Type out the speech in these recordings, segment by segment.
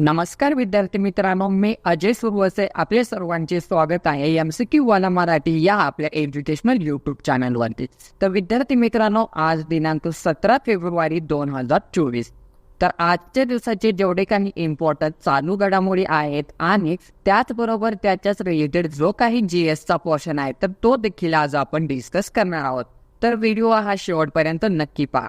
नमस्कार विद्यार्थी मित्रांनो मी अजय सुरवसे. आपले सर्वांचे स्वागत आहे एम सी क्यू वाला मराठी या आपल्या एज्युकेशनल युट्यूब चॅनलवरती तर विद्यार्थी मित्रांनो आज दिनांक सतरा फेब्रुवारी दोन हजार चोवीस. तर आजच्या दिवसाचे जेवढे काही इम्पॉर्टंट चालू घडामोडी आहेत आणि त्याचबरोबर त्याच्याच रिलेटेड जो काही जी एसचा पोर्शन आहे तर तो देखील आज आपण डिस्कस करणार आहोत. तर व्हिडिओ हा शेवटपर्यंत नक्की पहा.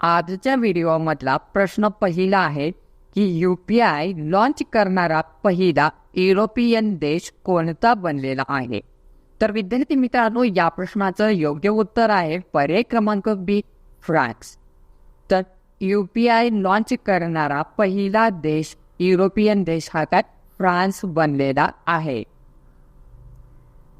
आजच्या व्हिडिओमधला प्रश्न पहिला आहे की यू पी आय लॉन्च करणारा पहिला युरोपियन देश कोणता बनलेला आहे? तर विद्यार्थी मित्रांनो या प्रश्नाचं योग्य उत्तर आहे पर्याय क्रमांक बी फ्रान्स तर यू पी आय लॉन्च करणारा पहिला देश युरोपियन देश हा काय? फ्रान्स बनलेला आहे.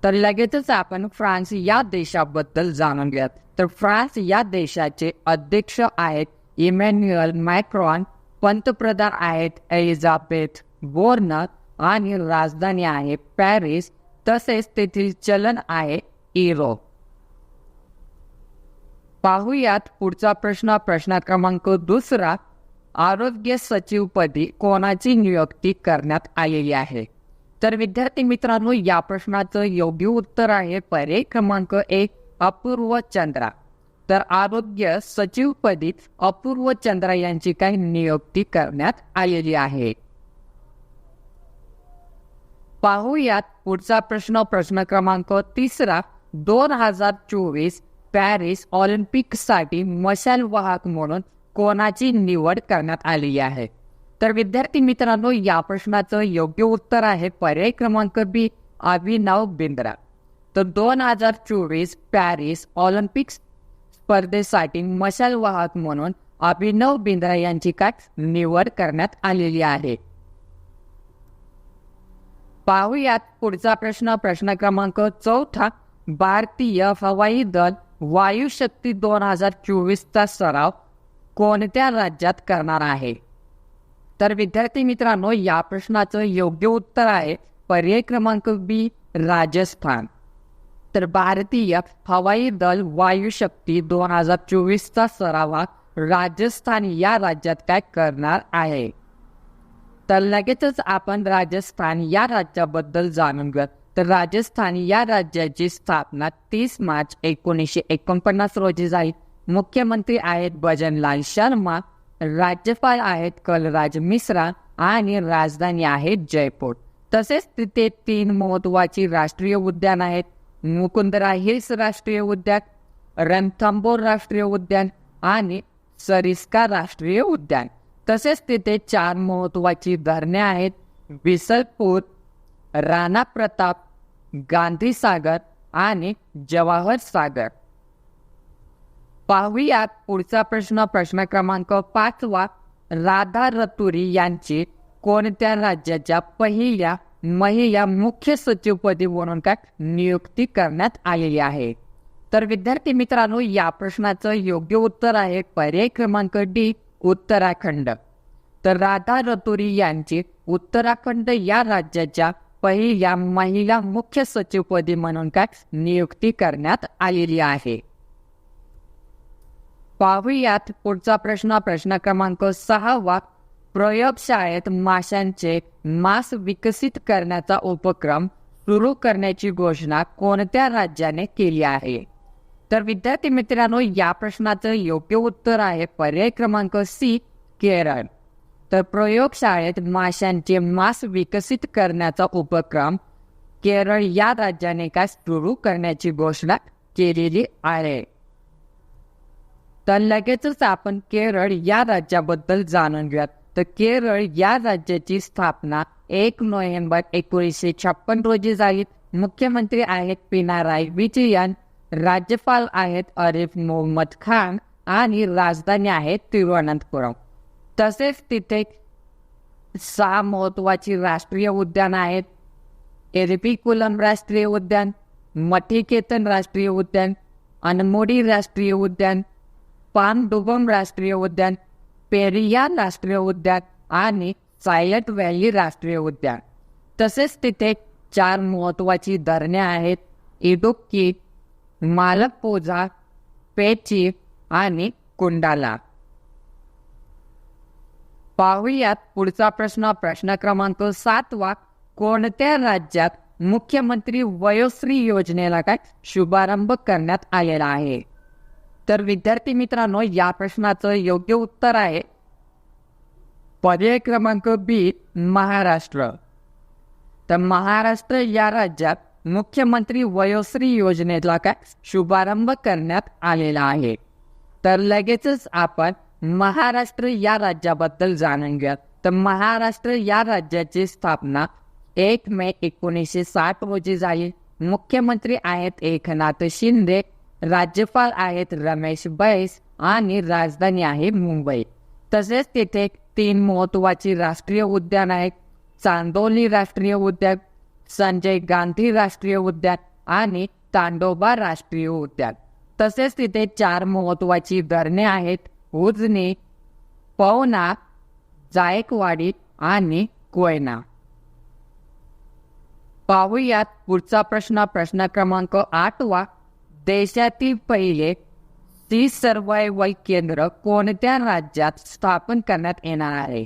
तर लगेचच आपण फ्रान्स या देशाबद्दल जाणून घेऊयात. तर फ्रान्स या देशाचे अध्यक्ष आहेत इमॅन्युअल मॅक्रॉन पंतप्रधान आहेत एलिझाबेथ बोर्नर आणि राजधानी आहे पॅरिस तसेच तेथील चलन आहे इरो. पाहूयात पुढचा प्रश्न. प्रश्न क्रमांक दुसरा आरोग्य सचिवपदी कोणाची नियुक्ती करण्यात आलेली आहे? तर विद्यार्थी मित्रांनो या प्रश्नाचं योग्य उत्तर आहे पर्याय क्रमांक एक अपूर्व चंद्रा. तर आरोग्य सचिवपदी अपूर्व चंद्रा यांची काही नियुक्ती करण्यात आलेली आहे. पाहूयात पुढचा प्रश्न प्रश्न क्रमांक तिसरा. दोन हजार चोवीस पॅरिस ऑलिम्पिकसाठी मशाल वाहक म्हणून कोणाची निवड करण्यात आली आहे? तर विद्यार्थी मित्रांनो या प्रश्नाचं योग्य उत्तर आहे पर्याय क्रमांक बी अभिनव बिंद्रा. तर दोन हजार चोवीस पॅरिस ऑलिम्पिक स्पर्धेसाठी मशाल वाहक म्हणून अभिनव बिंद्रा यांची काय निवड करण्यात आलेली आहे? पाहूयात पुढचा प्रश्न. प्रश्न क्रमांक चौथा. भारतीय हवाई दल वायुशक्ती दोन हजार चोवीसचा सराव कोणत्या राज्यात करणार आहे? तर विद्यार्थी मित्रांनो या प्रश्नाचं योग्य उत्तर आहे पर्याय क्रमांक बी राजस्थान. तर भारतीय हवाई दल वायुशक्ती दोन हजार चोवीसचा सरावा राजस्थान या राज्यात काय करणार आहे? तर लगेचच आपण राजस्थान या राज्याबद्दल जाणून घेऊ तर राजस्थान या राज्याची स्थापना तीस मार्च एकोणीसशे एकोणपन्नास रोजी झाली. मुख्यमंत्री आहेत भजनलाल शर्मा राज्यपाल आहेत कलराज मिश्रा आणि राजधानी आहे जयपूर. तसेच तिथे तीन महत्वाची राष्ट्रीय उद्यान आहेत. मुकुंदरा हिल्स राष्ट्रीय उद्यान रणथंबोर राष्ट्रीय उद्यान आणि सरिस्का राष्ट्रीय उद्यान. तसेच तिथे चार महत्वाची धरणे आहेत. बिसलपूर राणा प्रताप गांधी सागर आणि जवाहर सागर. पाहूयात पुढचा प्रश्न प्रश्न क्रमांक पाचवा राधा रतुरी यांची कोणत्या राज्याच्या पहिल्या महिला मुख्य सचिवपदी म्हणून काय नियुक्ती करण्यात आलेली आहे? तर विद्यार्थी मित्रांनो या प्रश्नाचं योग्य उत्तर आहे पर्याय क्रमांक डी उत्तराखंड. तर राधा रतुरी यांची उत्तराखंड या राज्याच्या पहिल्या महिला मुख्य सचिवपदी म्हणून काय नियुक्ती करण्यात आलेली आहे? पाहूयात पुढचा प्रश्न. प्रश्न क्रमांक सहावा प्रयोगशाळेत माशांचे मांस विकसित करण्याचा उपक्रम सुरू करण्याची घोषणा कोणत्या राज्याने केली आहे? तर विद्यार्थी मित्रांनो या प्रश्नाचं योग्य उत्तर आहे पर्याय क्रमांक सी केरळ. तर प्रयोगशाळेत माशांचे मांस विकसित करण्याचा उपक्रम केरळ या राज्याने काय सुरू करण्याची घोषणा केलेली आहे? तर लगेचच आपण केरळ या राज्याबद्दल जाणून घेऊयात. तर केरळ या राज्याची स्थापना एक नोव्हेंबर एकोणीसशे छप्पन रोजी झाली. मुख्यमंत्री आहेत पिनाराय विजयन राज्यपाल आहेत अरिफ मोहम्मद खान आणि राजधानी आहे तिरुवनंतपुरम तसेच तिथे सहा महत्वाची राष्ट्रीय उद्यान आहेत. एरपिकुलम राष्ट्रीय उद्यान मठिकेतन राष्ट्रीय उद्यान अनमोडी राष्ट्रीय उद्यान. पानडुबम राष्ट्रीय उद्यान पेरिया राष्ट्रीय उद्यान आणि सायलेंट व्हॅली राष्ट्रीय उद्यान. तसेच तिथे चार महत्वाची धरणे आहेत. इडुक्की मालकपोजा पेची आणि कुंडाला. पाहुयात पुढचा प्रश्न. प्रश्न क्रमांक सातवा कोणत्या राज्यात मुख्यमंत्री वयोश्री योजनेला काय शुभारंभ करण्यात आलेला आहे? तर विद्यार्थी मित्रांनो या प्रश्नाचं योग्य उत्तर आहे. पर्याय क्रमांक बी महाराष्ट्र. तर महाराष्ट्र या राज्यात मुख्यमंत्री वयोश्री योजनेला काय शुभारंभ करण्यात आलेला आहे. तर लगेचच आपण महाराष्ट्र या राज्याबद्दल जाणून घ्या तर महाराष्ट्र या राज्याची स्थापना एक मे एकोणीसशे साठ रोजी झाली. मुख्यमंत्री आहेत एकनाथ शिंदे राज्यपाल आहेत रमेश बैस आणि राजधानी आहे मुंबई. तसेच तिथे तीन महत्वाची राष्ट्रीय उद्यान आहेत. चांदोली राष्ट्रीय उद्यान संजय गांधी राष्ट्रीय उद्यान आणि तांडोबा राष्ट्रीय उद्यान. तसेच तिथे चार महत्वाची धरणे आहेत. उजनी पवना जायकवाडी आणि कोयना. पाहूयात पुढचा प्रश्न प्रश्न क्रमांक आठवा. देशातील पहिले सी सर्वायवल केंद्र कोणत्या राज्यात स्थापन करण्यात येणार आहे?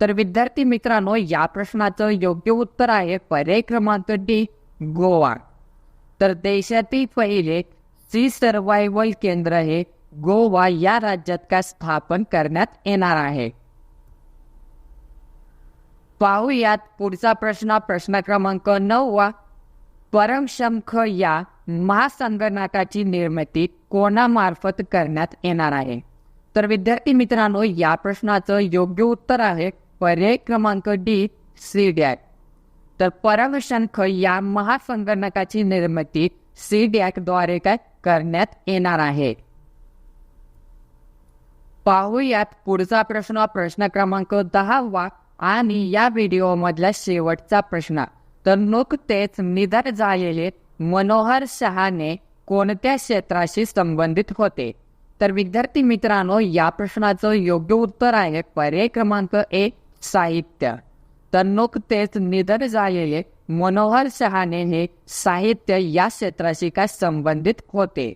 तर विद्यार्थी मित्रांनो या प्रश्नाचं योग्य उत्तर आहे पर्याय क्रमांक डी गोवा. तर देशातील पहिले सी सर्वायवल केंद्र हे गोवा या राज्यात का स्थापन करण्यात येणार आहे? पाहूयात पुढचा प्रश्न प्रश्न क्रमांक नववा. परमशंख या महासंगणकाची निर्मिती कोणामार्फत करण्यात येणार आहे? तर विद्यार्थी मित्रांनो या प्रश्नाचं योग्य उत्तर आहे पर्याय क्रमांक डी सी डॅक तर परमशंख या महासंगणकाची निर्मिती सी डॅकद्वारे काय करण्यात येणार आहे? पाहूयात पुढचा प्रश्न प्रश्न क्रमांक दहावा आणि या व्हिडिओमधला शेवटचा प्रश्न. तर नुकतेच निधन झालेले मनोहर शहाने कोणत्या क्षेत्राशी संबंधित होते? तर विद्यार्थी मित्रांनो या प्रश्नाचं योग्य उत्तर आहे पर्याय क्रमांक एक साहित्य. तर नुकतेच निधन झालेले मनोहर शहाने हे साहित्य या क्षेत्राशी काय संबंधित होते?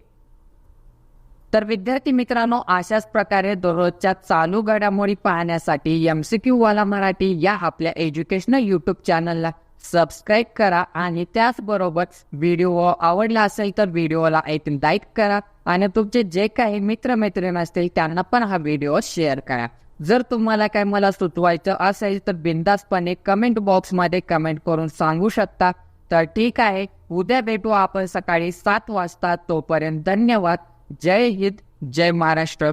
तर विद्यार्थी मित्रांनो अशाच प्रकारे दररोजच्या चालू घडामोडी पाहण्यासाठी एम सी क्यू वाला मराठी या आपल्या एज्युकेशनल युट्यूब चॅनलला सबस्क्राईब करा आणि त्याचबरोबर व्हिडिओ आवडला असेल तर व्हिडिओला एक लाईक करा. आणि तुमचे जे काही मित्रमैत्रिणी असतील त्यांना पण हा व्हिडिओ शेअर करा. जर तुम्हाला काय मला सुचवायचं असेल तर बिंदासपणे कमेंट बॉक्समध्ये कमेंट करून सांगू शकता. तर ठीक आहे. उद्या भेटू आपण सकाळी सात वाजता. तोपर्यंत धन्यवाद. जय हिंद. जय महाराष्ट्र.